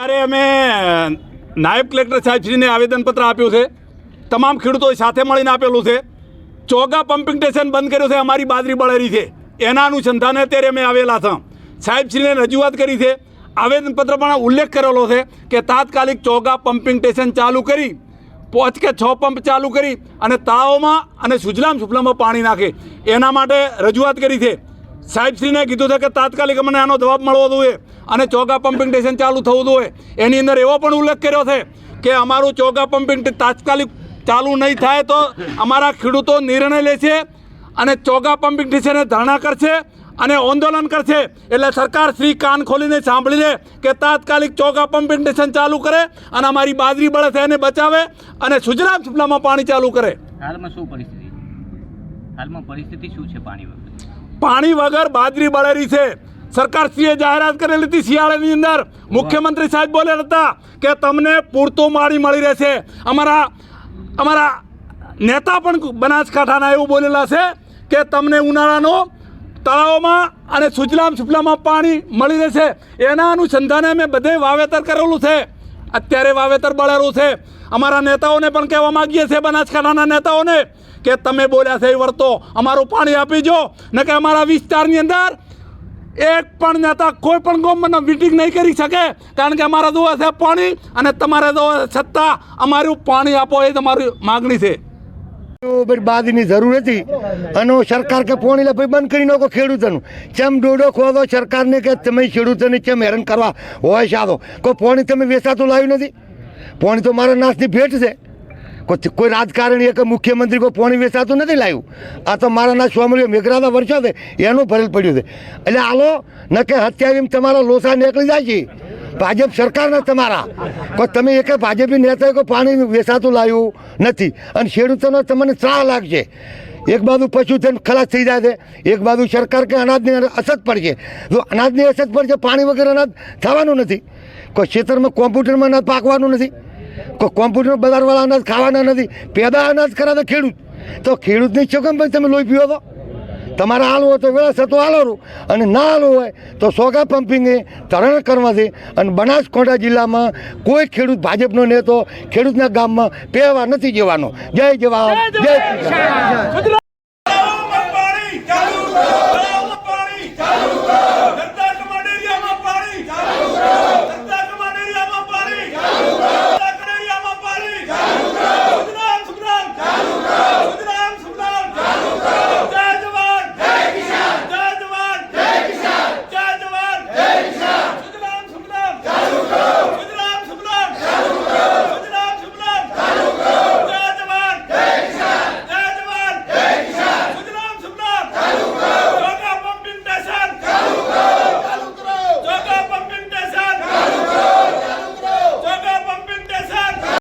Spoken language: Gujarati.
ત્યારે અમે નાયબ કલેક્ટર સાહેબશ્રીને આવેદનપત્ર આપ્યું છે. તમામ ખેડૂતોએ સાથે મળીને આપેલું છે. ચોગા પમ્પિંગ સ્ટેશન બંધ કર્યું છે, અમારી બાજરી બળેરી છે. એના અનુસંધાને અત્યારે અમે આવેલા છે. સાહેબશ્રીને રજૂઆત કરી છે. આવેદનપત્ર પણ ઉલ્લેખ કરેલો છે કે તાત્કાલિક ચોગા પમ્પિંગ સ્ટેશન ચાલુ કરી, પાંચ કે છ પંપ ચાલુ કરી અને તળાવોમાં અને સુજલામ સુફલામાં પાણી નાખે. એના માટે રજૂઆત કરી છે. સાહેબશ્રીને કીધું છે કે તાત્કાલિક અમને આનો જવાબ મળવો જોઈએ. અને ચોગા પમ્પિંગ સ્ટેશન ચાલુ થવું જોઈએ. એની અંદર એવો પણ ઉલ્લેખ કર્યો છે કે અમારું ચોગા પમ્પિંગ તાત્કાલિક ચાલુ નહીં થાય તો અમારા ખેડૂતો નિર્ણય લેશે અને ચોગા પમ્પિંગ સ્ટેશને ધરણા કરશે અને આંદોલન કરશે. એટલે સરકાર શ્રી કાન ખોલીને સાંભળી લે કે તાત્કાલિક ચોગા પમ્પિંગ સ્ટેશન ચાલુ કરે અને અમારી બાજરી બળે છે એને બચાવે અને સુજરામ સુપલામાં પાણી ચાલુ કરે. હાલમાં શું પરિસ્થિતિ? હાલમાં પરિસ્થિતિ શું છે પાણી વગર? પાણી વગર બાજરી બળેરી છે. સરકારશ્રીએ જાહેરાત કરેલી હતી શિયાળાની અંદર. મુખ્યમંત્રી સાહેબ બોલ્યા હતા કે તમને પૂરતો માળી મળી રહેશે. અમારા અમારા નેતા પણ બનાસકાંઠાના એવું બોલેલા છે કે તમને ઉનાળાનો તળાવોમાં અને સુજલામ સુફલામાં પાણી મળી રહેશે. એના અનુસંધાને અમે બધે વાવેતર કરેલું છે. અત્યારે વાવેતર બળેલું છે. અમારા નેતાઓને પણ કહેવા માગીએ છીએ, બનાસકાંઠાના નેતાઓને, કે તમે બોલ્યા છે એ વર્તો, અમારું પાણી આપી જો. ને કે અમારા વિસ્તારની અંદર એક પણ નેતા કોઈ પણ ગવર્મેન્ટનો મિટિંગ નહીં કરી શકે, કારણ કે અમારા જોવે છે પાણી અને તમારે છે સત્તા અમારું પાણી આપો એ તમારી માગણી છે. બાદની જરૂર હતી. અને સરકાર કે પોણી લે ભાઈ બંધ કરી નાખો ખેડૂતોનું. ચેમ ડોડો ખોદો સરકારને કે તમે ખેડૂતોને કેમ હેરાન કરવા હોય સાદો કોઈ પોણી તમે વેચાતું લાવ્યું નથી? પોણી તો મારા નાશની ભેટ છે. કોઈ રાજકારણી કે મુખ્યમંત્રી કોઈ પોણી વેચાતું નથી લાવ્યું. આ તો મારા ના સ્વામી મેઘરાના વર્ષો છે એનું ભરેલ પડ્યું છે. એટલે આલો ન કે હત્યા તમારા લોસા નીકળી જાય છે. ભાજપ સરકારના તમારા. કોઈ તમે એક ભાજપી નેતા કોઈ પાણી વેચાતું લાવ્યું નથી. અને ખેડૂતોનો તમને ત્રાહ લાગશે. એક બાજુ પશુ થઈને ખલાસ થઈ જાય છે. એક બાજુ સરકાર કે અનાજની અસર પડશે જો અનાજની અસર પડશે પાણી વગર અનાજ થવાનું નથી. કોઈ ખેતરમાં કોમ્પ્યુટરમાં અનાજ પાકવાનું નથી. કોમ્પ્યુટર બજારવાળા અનાજ ખાવાના નથી. પેદા અનાજ કરાવે ખેડૂત. તો ખેડૂતની છો કેમ ભાઈ તમે લોહી પીવો તો તમારે હાલવું હોય તો વેળા થતો હાલવું અને ના હાલવું હોય તો સોગા પમ્પિંગે તરણ કરવાથી અને બનાસકાંઠા જિલ્લામાં કોઈ ખેડૂત ભાજપનો નેતો, ખેડૂતના ગામમાં પહેવા નથી જવાનો. જય જવાબ જય